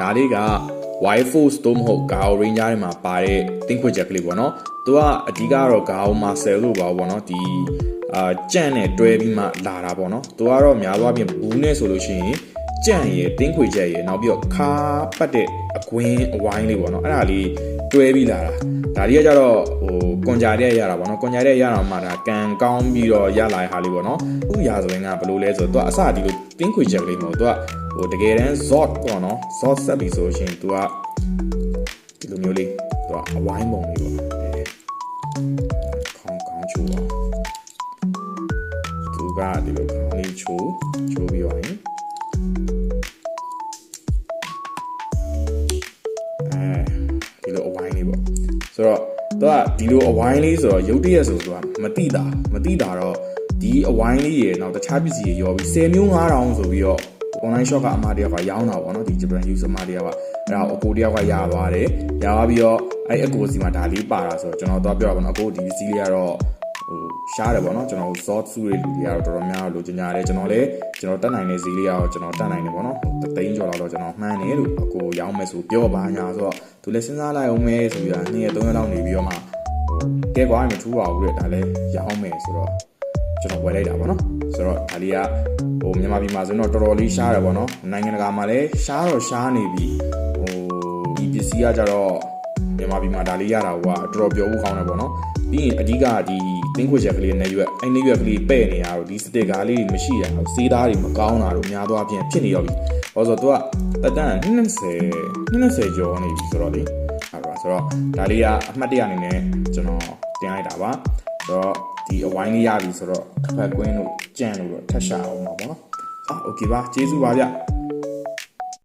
ဒါလေးက Wild Force တို့မဟုတ် Gao Ranger တွေမှာပါတဲ့တင်းခွက်ချက်ကလေးပေါ့နော်သူကအဓိကတော့ Gao Marcel လို့ပါပေါ့နော်ဒီအာကြန့်နဲ့တွဲပြီးမှလာတာပေါ့နော်သူကတော့များသောအားဖြင့်ဘူးနဲ့ဆိုလို့ရှိရင် ကြန့်ရယ်တင်းခွေချက်ရယ်နောက်ပြီးတော့ခါပတ်တဲ့အကွင်းအဝိုင်းလေးပေါ့နော်အဲ့ဒါလေးတွဲပြီးလာတာဒါလေးကကြတော့ဟိုကွန်ဂျာတဲ့ရတာပေါ့နော်ကွန်ဂျာတဲ့ရတာမှဒါကန်ကောင်းပြီးတော့ရလာတဲ့ဟာလေးပေါ့နော်ဥရာဆိုရင်ကဘယ်လိုလဲဆိုတော့သူကအစဒီလိုတင်းခွေချက်ကလေးမဟုတ်သူကဟိုတကယ်တမ်း zot ပေါ့နော် zot ဆက်ပြီးဆိုရှင်သူကဒီလိုမျိုးလေးသူကအဝိုင်းပုံလေးပေါ့အဲခေါင်းခေါင်းချိုးပါသူကဒီလိုခေါင်းလေးချိုးချိုးပြီးတော့ ဆိုတော့သူကဒီလိုအဝိုင်းလေးဆိုတော့ရုပ်တရက်ဆိုသူကမတိတာမတိတာတော့ဒီအဝိုင်းလေးရေနောက်တခြားပစ္စည်းရေရောပြီး10မျိုး9000ဆိုပြီးတော့ online shop ကအမတယောက်ကရောင်းတာပေါ့နော်ဒီ Japan user အမတယောက်ကအဲ့ဒါကိုအကိုတယောက်ကရသွားတယ်ရသွားပြီးတော့အဲ့အကိုစီမှာဒါလေးပါတာဆိုတော့ကျွန်တော်တော့ပြောတာပေါ့နော်အကိုဒီစီးလေးကတော့ဟို ရှားတယ်ပေါ့နော်ကျွန်တော် zot စုတွေလူတွေကတော့တော်တော်များများလိုချင်ကြတယ်ကျွန်တော်လည်းကျွန်တော်တက်နိုင်တဲ့ဈေးလေးကတော့ကျွန်တော်တက်နိုင်တယ်ပေါ့နော်ဟိုတသိန်းကျော်လောက်တော့ကျွန်တော်မှန်းတယ်လို့အကိုရောင်းမယ်ဆိုပြောပါညာဆိုတော့သူလည်းစဉ်းစားလိုက်အောင်မယ်ဆိုပြီးတော့နေ့ရက်3ရက်လောက်နေပြီးတော့မှဟိုကဲကွာမထူးပါဘူးတဲ့ဒါလည်းရောင်းမယ်ဆိုတော့ကျွန်တော်ဝယ်လိုက်တာပေါ့နော်ဆိုတော့ဒါလေးကဟိုမြန်မာပြည်မှာဆိုတော့တော်တော်လေးရှားတယ်ပေါ့နော်နိုင်ငံတကာမှာလည်းရှားတော့ရှားနေပြီဟိုဒီပစ္စည်းကကြတော့ မြန်မာပြည်မှာဒါလေးရတာကတော်တော်ပြောဖို့ကောင်းတယ်ပေါ့နော်ပြီးရင်အဓိကဒီသင်းခွေချက်ကလေးနဲ့ရွက်အဲ့နေရွက်ကလေးပဲ့နေရတော့ဒီစတစ်ကားလေးမရှိရအောင်စေးသားတွေမကောင်းတာတို့များသွားပြင်ဖြစ်နေရောပြီ။ဟောဆိုတော့ तू ကတက်တန်း20 20ကျော်နေပြီဆိုတော့လေ။အဲ့ဒါဆိုတော့ဒါလေးကအမှတ်တရအနေနဲ့ကျွန်တော်တင်လိုက်တာပါ။ဆိုတော့ဒီအဝိုင်းလေးရပြီဆိုတော့တစ်ဖက်ကွင်းတို့ကြံ့လို့တော့ထက်ရှာအောင်ပါပေါ့နော်။အော် okay ပါကျေးဇူးပါဗျ။